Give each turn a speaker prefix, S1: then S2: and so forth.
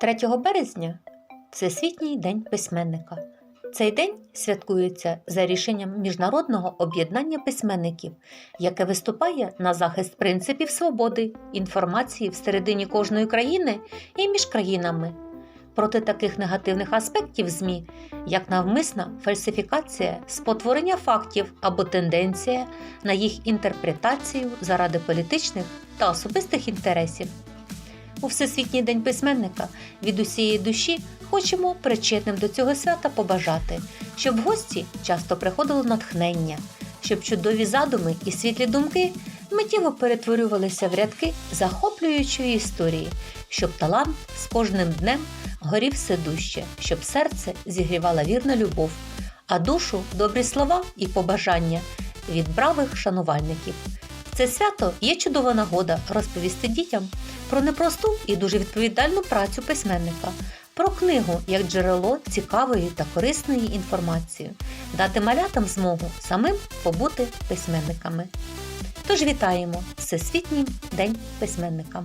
S1: 3 березня Всесвітній день письменника. Цей день святкується за рішенням Міжнародного об'єднання письменників, яке виступає на захист принципів свободи, інформації всередині кожної країни і між країнами. Проти таких негативних аспектів ЗМІ, як навмисна фальсифікація, спотворення фактів або тенденція на їх інтерпретацію заради політичних та особистих інтересів. У Всесвітній день письменника від усієї душі хочемо причетним до цього свята побажати, щоб гості часто приходило натхнення, щоб чудові задуми і світлі думки миттєво перетворювалися в рядки захоплюючої історії, щоб талант з кожним днем горів все дужче, щоб серце зігрівала вірна любов, а душу добрі слова і побажання від бравих шанувальників. Це свято є чудова нагода розповісти дітям про непросту і дуже відповідальну працю письменника, про книгу як джерело цікавої та корисної інформації, дати малятам змогу самим побути письменниками. Тож вітаємо Всесвітній день письменника!